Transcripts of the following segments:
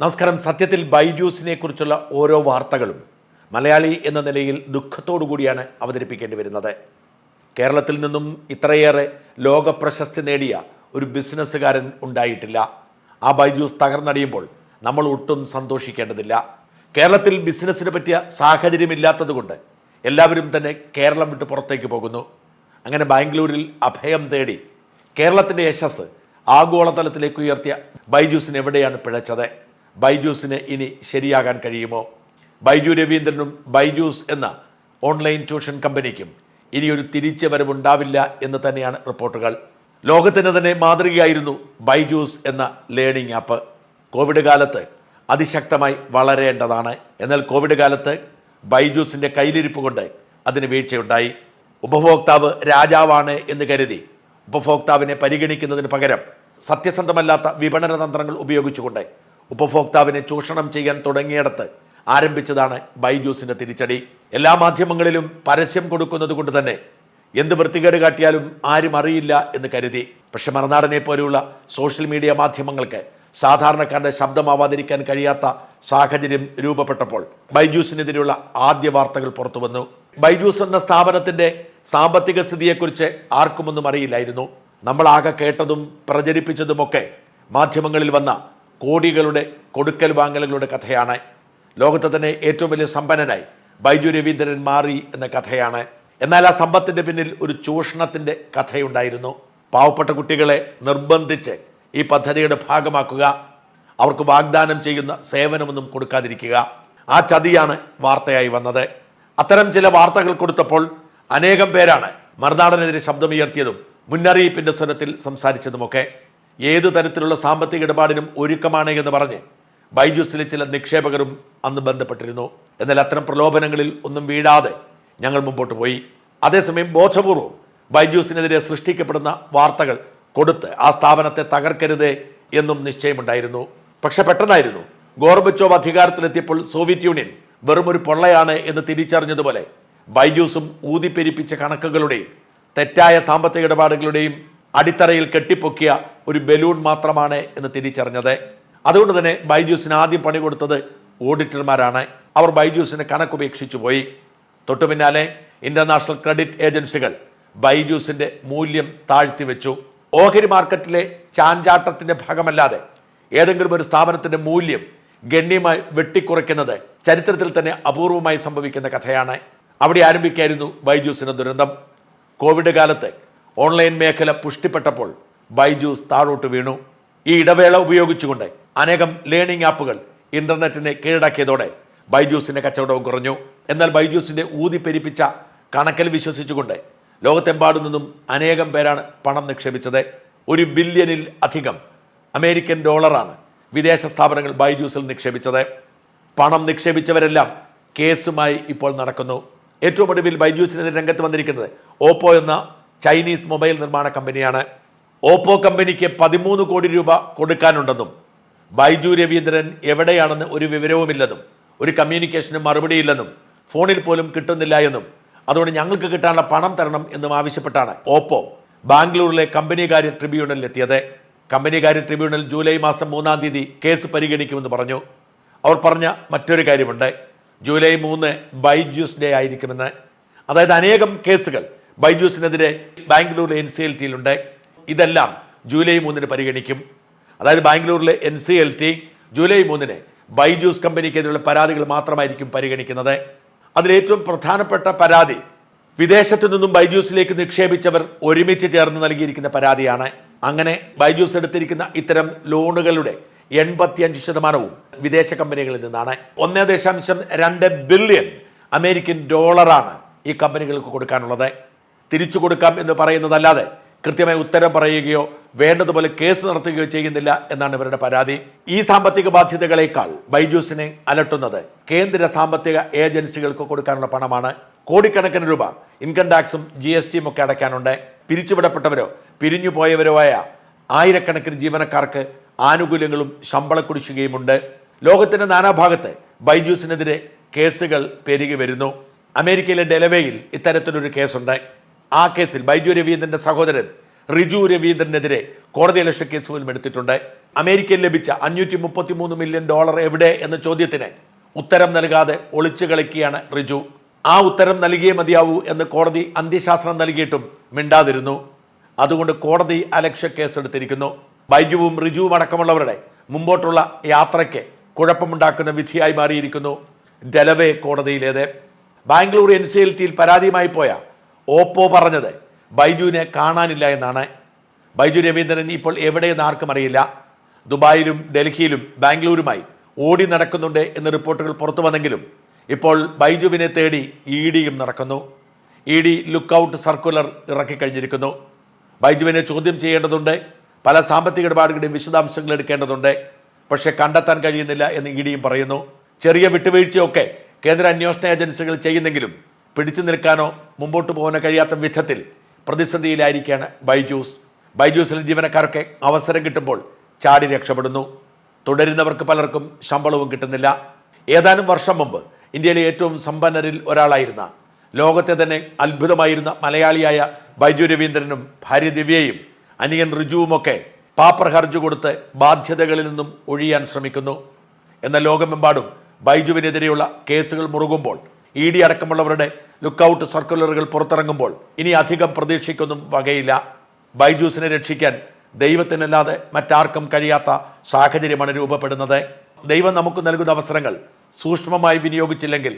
നമസ്കാരം. സത്യത്തിൽ ബൈജൂസിനെ കുറിച്ചുള്ള ഓരോ വാർത്തകളും മലയാളി എന്ന നിലയിൽ ദുഃഖത്തോടു കൂടിയാണ് അവതരിപ്പിക്കേണ്ടി വരുന്നത്. കേരളത്തിൽ നിന്നും ഇത്രയേറെ ലോക പ്രശസ്തി നേടിയ ഒരു ബിസിനസ്സുകാരൻ ഉണ്ടായിട്ടില്ല. ആ ബൈജൂസ് തകർന്നടിയുമ്പോൾ നമ്മൾ ഒട്ടും സന്തോഷിക്കേണ്ടതില്ല. കേരളത്തിൽ ബിസിനസ്സിന് പറ്റിയ സാഹചര്യമില്ലാത്തതുകൊണ്ട് എല്ലാവരും തന്നെ കേരളം വിട്ട് പുറത്തേക്ക് പോകുന്നു. അങ്ങനെ ബാംഗ്ലൂരിൽ അഭയം തേടി കേരളത്തിന്റെ യശസ് ആഗോളതലത്തിലേക്ക് ഉയർത്തിയ ബൈജൂസിന് എവിടെയാണ് പിഴച്ചത്? ബൈജൂസിന് ഇനി ശരിയാകാൻ കഴിയുമോ? ബൈജു രവീന്ദ്രനും ബൈജൂസ് എന്ന ഓൺലൈൻ ട്യൂഷൻ കമ്പനിക്കും ഇനിയൊരു തിരിച്ചു വരവുണ്ടാവില്ല എന്ന് തന്നെയാണ് റിപ്പോർട്ടുകൾ. ലോകത്തിന് തന്നെ മാതൃകയായിരുന്നു ബൈജൂസ് എന്ന ലേണിംഗ് ആപ്പ്. കോവിഡ് കാലത്ത് അതിശക്തമായി വളരേണ്ടതാണ്. എന്നാൽ കോവിഡ് കാലത്ത് ബൈജൂസിന്റെ കയ്യിലിരിപ്പ് കൊണ്ട് അതിന് വീഴ്ചയുണ്ടായി. ഉപഭോക്താവ് രാജാവാണ് എന്ന് കരുതി ഉപഭോക്താവിനെ പരിഗണിക്കുന്നതിന് പകരം സത്യസന്ധമല്ലാത്ത വിപണന തന്ത്രങ്ങൾ ഉപയോഗിച്ചുകൊണ്ട് ഉപഭോക്താവിനെ ചൂഷണം ചെയ്യാൻ തുടങ്ങിയിടത്ത് ആരംഭിച്ചതാണ് ബൈജൂസിന്റെ തിരിച്ചടി. എല്ലാ മാധ്യമങ്ങളിലും പരസ്യം കൊടുക്കുന്നത് കൊണ്ട് തന്നെ എന്ത് വൃത്തികേട് കാട്ടിയാലും ആരും അറിയില്ല എന്ന് കരുതി. പക്ഷെ മറുനാടനെ പോലെയുള്ള സോഷ്യൽ മീഡിയ മാധ്യമങ്ങൾക്ക് സാധാരണക്കാരുടെ ശബ്ദമാവാതിരിക്കാൻ കഴിയാത്ത സാഹചര്യം രൂപപ്പെട്ടപ്പോൾ ബൈജൂസിനെതിരെയുള്ള ആദ്യ വാർത്തകൾ പുറത്തു വന്നു. ബൈജൂസ് എന്ന സ്ഥാപനത്തിന്റെ സാമ്പത്തിക സ്ഥിതിയെക്കുറിച്ച് ആർക്കുമൊന്നും അറിയില്ലായിരുന്നു. നമ്മളാകെ കേട്ടതും പ്രചരിപ്പിച്ചതുമൊക്കെ മാധ്യമങ്ങളിൽ വന്ന കോടികളുടെ കൊടുക്കൽ വാങ്ങലുകളുടെ കഥയാണ്. ലോകത്തെ തന്നെ ഏറ്റവും വലിയ സമ്പന്നനായി ബൈജു രവീന്ദ്രൻ മാറി എന്ന കഥയാണ്. എന്നാൽ ആ സമ്പത്തിന്റെ പിന്നിൽ ഒരു ചൂഷണത്തിന്റെ കഥയുണ്ടായിരുന്നു. പാവപ്പെട്ട കുട്ടികളെ നിർബന്ധിച്ച് ഈ പദ്ധതിയുടെ ഭാഗമാക്കുക. അവർക്ക് വാഗ്ദാനം ചെയ്യുന്ന സേവനമൊന്നും കൊടുക്കാതിരിക്കുക. ആ ചതിയാണ് വാർത്തയായി വന്നത്. അത്തരം ചില വാർത്തകൾ കൊടുത്തപ്പോൾ അനേകം പേരാണ് മറുനാടനെതിരെ ശബ്ദമുയർത്തിയതും മുന്നറിയിപ്പിന്റെ സ്വരത്തിൽ സംസാരിച്ചതുമൊക്കെ. ഏതു തരത്തിലുള്ള സാമ്പത്തിക ഇടപാടിനും ഒരുക്കമാണ് എന്ന് പറഞ്ഞ് ബൈജൂസിലെ ചില നിക്ഷേപകരും അന്ന് ബന്ധപ്പെട്ടിരുന്നു. എന്നാൽ അത്തരം പ്രലോഭനങ്ങളിൽ ഒന്നും വീഴാതെ ഞങ്ങൾ മുമ്പോട്ട് പോയി. അതേസമയം ബോധപൂർവം ബൈജൂസിനെതിരെ സൃഷ്ടിക്കപ്പെടുന്ന വാർത്തകൾ കൊടുത്ത് ആ സ്ഥാപനത്തെ തകർക്കരുത് എന്നും നിശ്ചയമുണ്ടായിരുന്നു. പക്ഷെ പെട്ടെന്നായിരുന്നു. ഗോർബച്ചോവ് അധികാരത്തിലെത്തിയപ്പോൾ സോവിയറ്റ് യൂണിയൻ വെറും ഒരു പൊള്ളയാണ് എന്ന് തിരിച്ചറിഞ്ഞതുപോലെ ബൈജൂസും ഊതിപ്പെരിപ്പിച്ച കണക്കുകളുടെയും തെറ്റായ സാമ്പത്തിക ഇടപാടുകളുടെയും അടിത്തറയിൽ കെട്ടിപ്പൊക്കിയ ഒരു ബലൂൺ മാത്രമാണ് എന്ന് തിരിച്ചറിഞ്ഞത്. അതുകൊണ്ട് തന്നെ ബൈജൂസിന് ആദ്യം പണി കൊടുത്തത് ഓഡിറ്റർമാരാണ്. അവർ ബൈജൂസിന് കണക്കുപേക്ഷിച്ചു പോയി. തൊട്ടു പിന്നാലെ ഇന്റർനാഷണൽ ക്രെഡിറ്റ് ഏജൻസികൾ ബൈജൂസിന്റെ മൂല്യം താഴ്ത്തി വെച്ചു. ഓഹരി മാർക്കറ്റിലെ ചാഞ്ചാട്ടത്തിന്റെ ഭാഗമല്ലാതെ ഏതെങ്കിലും ഒരു സ്ഥാപനത്തിന്റെ മൂല്യം ഗണ്യമായി വെട്ടിക്കുറയ്ക്കുന്നത് ചരിത്രത്തിൽ തന്നെ അപൂർവമായി സംഭവിക്കുന്ന കഥയാണ്. അവിടെ ആരംഭിക്കായിരുന്നു ബൈജൂസിന്റെ ദുരന്തം. കോവിഡ് കാലത്ത് ഓൺലൈൻ മേഖല പുഷ്ടിപ്പെട്ടപ്പോൾ ബൈജൂസ് താഴോട്ട് വീണു. ഈ ഇടവേള ഉപയോഗിച്ചുകൊണ്ട് അനേകം ലേണിംഗ് ആപ്പുകൾ ഇന്റർനെറ്റിനെ കീഴടക്കിയതോടെ ബൈജൂസിന്റെ കച്ചവടവും കുറഞ്ഞു. എന്നാൽ ബൈജൂസിന്റെ ഊതിപ്പെരിപ്പിച്ച കണക്കിൽ വിശ്വസിച്ചുകൊണ്ട് ലോകത്തെമ്പാടു നിന്നും അനേകം പേരാണ് പണം നിക്ഷേപിച്ചത്. ഒരു ബില്യണിൽ അധികം അമേരിക്കൻ ഡോളറാണ് വിദേശ സ്ഥാപനങ്ങൾ ബൈജൂസിൽ നിക്ഷേപിച്ചത്. പണം നിക്ഷേപിച്ചവരെല്ലാം കേസുമായി ഇപ്പോൾ നടക്കുന്നു. ഏറ്റവും ഒടുവിൽ ബൈജൂസിനെതിരെ രംഗത്ത് വന്നിരിക്കുന്നത് ഓപ്പോ എന്ന ചൈനീസ് മൊബൈൽ നിർമ്മാണ കമ്പനിയാണ്. ഓപ്പോ കമ്പനിക്ക് പതിമൂന്ന് കോടി രൂപ കൊടുക്കാനുണ്ടെന്നും ബൈജു രവീന്ദ്രൻ എവിടെയാണെന്ന് ഒരു വിവരവുമില്ലെന്നും ഒരു കമ്മ്യൂണിക്കേഷനും മറുപടിയില്ലെന്നും ഫോണിൽ പോലും കിട്ടുന്നില്ല എന്നും അതുകൊണ്ട് ഞങ്ങൾക്ക് കിട്ടാനുള്ള പണം തരണം എന്നും ആവശ്യപ്പെട്ടാണ് ഓപ്പോ ബാംഗ്ലൂരിലെ കമ്പനികാര്യ ട്രിബ്യൂണലിൽ എത്തിയത്. കമ്പനികാര്യ ട്രിബ്യൂണൽ ജൂലൈ മാസം മൂന്നാം തീയതി കേസ് പരിഗണിക്കുമെന്ന് പറഞ്ഞു. അവർ പറഞ്ഞ മറ്റൊരു കാര്യമുണ്ട്. ജൂലൈ മൂന്ന് ബൈജൂസ് ഡേ ആയിരിക്കുമെന്ന്. അതായത് അനേകം കേസുകൾ ബൈജൂസിനെതിരെ ബാംഗ്ലൂരിലെ എൻ സി എൽ ടിയിലുണ്ട്. ഇതെല്ലാം ജൂലൈ മൂന്നിന് പരിഗണിക്കും. അതായത് ബാംഗ്ലൂരിലെ N C L T July മൂന്നിന് ബൈജൂസ് കമ്പനിക്കെതിരെയുള്ള പരാതികൾ മാത്രമായിരിക്കും പരിഗണിക്കുന്നത്. അതിലേറ്റവും പ്രധാനപ്പെട്ട പരാതി വിദേശത്തു നിന്നും ബൈജൂസിലേക്ക് നിക്ഷേപിച്ചവർ ഒരുമിച്ച് ചേർന്ന് നൽകിയിരിക്കുന്ന പരാതിയാണ്. അങ്ങനെ ബൈജൂസ് എടുത്തിരിക്കുന്ന ഇത്തരം ലോണുകളുടെ എൺപത്തിയഞ്ച് ശതമാനവും വിദേശ കമ്പനികളിൽ നിന്നാണ്. ഒന്നേ ദശാംശം രണ്ട് ബില്യൺ അമേരിക്കൻ ഡോളറാണ് ഈ കമ്പനികൾക്ക് കൊടുക്കാനുള്ളത്. തിരിച്ചു കൊടുക്കാം എന്ന് പറയുന്നതല്ലാതെ കൃത്യമായി ഉത്തരം പറയുകയോ വേണ്ടതുപോലെ കേസ് നടത്തുകയോ ചെയ്യുന്നില്ല എന്നാണ് ഇവരുടെ പരാതി. ഈ സാമ്പത്തിക ബാധ്യതകളേക്കാൾ ബൈജൂസിനെ അലട്ടുന്നത് കേന്ദ്ര സാമ്പത്തിക ഏജൻസികൾക്ക് കൊടുക്കാനുള്ള പണമാണ്. കോടിക്കണക്കിന് രൂപ ഇൻകം ടാക്സും ജി എസ് ടിയും ഒക്കെ അടയ്ക്കാനുണ്ട്. പിരിച്ചുവിടപ്പെട്ടവരോ പിരിഞ്ഞു പോയവരോ ആയ ആയിരക്കണക്കിന് ജീവനക്കാർക്ക് ആനുകൂല്യങ്ങളും ശമ്പള കുടിശ്ശികയുമുണ്ട്. ലോകത്തിന്റെ നാനാഭാഗത്ത് ബൈജൂസിനെതിരെ കേസുകൾ പെരുകി വരുന്നു. അമേരിക്കയിലെ ഡെലവേയിൽ ഇത്തരത്തിലൊരു കേസുണ്ട്. ആ കേസിൽ ബൈജു രവീന്ദ്രന്റെ സഹോദരൻ റിജു രവീന്ദ്രനെതിരെ കോടതി അലക്ഷ്യ കേസ് പോലും എടുത്തിട്ടുണ്ട്. അമേരിക്കയിൽ ലഭിച്ച അഞ്ഞൂറ്റി മുപ്പത്തി മൂന്ന് മില്യൺ ഡോളർ എവിടെ എന്ന ചോദ്യത്തിന് ഉത്തരം നൽകാതെ ഒളിച്ചു കളിക്കുകയാണ് റിജു. ആ ഉത്തരം നൽകിയേ മതിയാവൂ എന്ന് കോടതി അന്ത്യശാസ്ത്രം നൽകിയിട്ടും മിണ്ടാതിരുന്നു. അതുകൊണ്ട് കോടതി അലക്ഷ്യ കേസെടുത്തിരിക്കുന്നു ബൈജുവും റിജുവും അടക്കമുള്ളവരുടെ മുമ്പോട്ടുള്ള യാത്രയ്ക്ക് കുഴപ്പമുണ്ടാക്കുന്ന വിധിയായി മാറിയിരിക്കുന്നു. ഡെലവേ കോടതിയിലേത്. ബാംഗ്ലൂർ എൻ സി എൽ ടിയിൽ പരാതിയുമായി പോയ ഓപ്പോ പറഞ്ഞത് ബൈജുവിനെ കാണാനില്ല എന്നാണ്. ബൈജു രവീന്ദ്രൻ ഇപ്പോൾ എവിടെയെന്ന് ആർക്കും അറിയില്ല. ദുബായിലും ഡൽഹിയിലും ബാംഗ്ലൂരുമായി ഓടി നടക്കുന്നുണ്ട് എന്ന റിപ്പോർട്ടുകൾ പുറത്തു വന്നെങ്കിലും ഇപ്പോൾ ബൈജുവിനെ തേടി ഇ ഡിയും നടക്കുന്നു. ഇ ഡി ലുക്കൌട്ട് സർക്കുലർ ഇറക്കിക്കഴിഞ്ഞിരിക്കുന്നു ബൈജുവിനെ ചോദ്യം ചെയ്യേണ്ടതുണ്ട്. പല സാമ്പത്തിക ഇടപാടുകളുടെയും വിശദാംശങ്ങൾ എടുക്കേണ്ടതുണ്ട്. പക്ഷേ കണ്ടെത്താൻ കഴിയുന്നില്ല എന്ന് ഇ ഡിയും പറയുന്നു. ചെറിയ വിട്ടുവീഴ്ചയൊക്കെ കേന്ദ്ര അന്വേഷണ ഏജൻസികൾ ചെയ്യുന്നെങ്കിലും പിടിച്ചു നിൽക്കാനോ മുമ്പോട്ട് പോകാനോ കഴിയാത്ത വിധത്തിൽ പ്രതിസന്ധിയിലായിരിക്കുകയാണ് ബൈജൂസ്. ബൈജൂസിലെ ജീവനക്കാരൊക്കെ അവസരം കിട്ടുമ്പോൾ ചാടി രക്ഷപ്പെടുന്നു. തുടരുന്നവർക്ക് പലർക്കും ശമ്പളവും കിട്ടുന്നില്ല. ഏതാനും വർഷം മുമ്പ് ഇന്ത്യയിലെ ഏറ്റവും സമ്പന്നരിൽ ഒരാളായിരുന്ന ലോകത്തെ തന്നെ അത്ഭുതമായിരുന്ന മലയാളിയായ ബൈജു രവീന്ദ്രനും ഭാര്യ ദിവ്യയും അനിയൻ റിജുവുമൊക്കെ പാപ്പർ ഹർജ് കൊടുത്ത് ബാധ്യതകളിൽ നിന്നും ഒഴിയാൻ ശ്രമിക്കുന്നു. എന്ന ലോകമെമ്പാടും ബൈജുവിനെതിരെയുള്ള കേസുകൾ മുറുകുമ്പോൾ ഇ ഡി അടക്കമുള്ളവരുടെ ലുക്കൌട്ട് സർക്കുലറുകൾ പുറത്തിറങ്ങുമ്പോൾ ഇനി അധികം പ്രതീക്ഷിക്കൊന്നും വകയില്ല. ബൈജൂസിനെ രക്ഷിക്കാൻ ദൈവത്തിനല്ലാതെ മറ്റാർക്കും കഴിയാത്ത സാഹചര്യമാണ് രൂപപ്പെടുന്നത്. ദൈവം നമുക്ക് നൽകുന്ന അവസരങ്ങൾ സൂക്ഷ്മമായി വിനിയോഗിച്ചില്ലെങ്കിൽ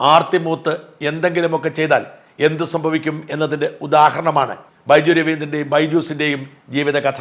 ആർത്തിമൂത്ത് എന്തെങ്കിലുമൊക്കെ ചെയ്താൽ എന്ത് സംഭവിക്കും എന്നതിന്റെ ഉദാഹരണമാണ് ബൈജു രവീന്ദ്രന്റെയും ബൈജൂസിന്റെയും ജീവിതകഥ.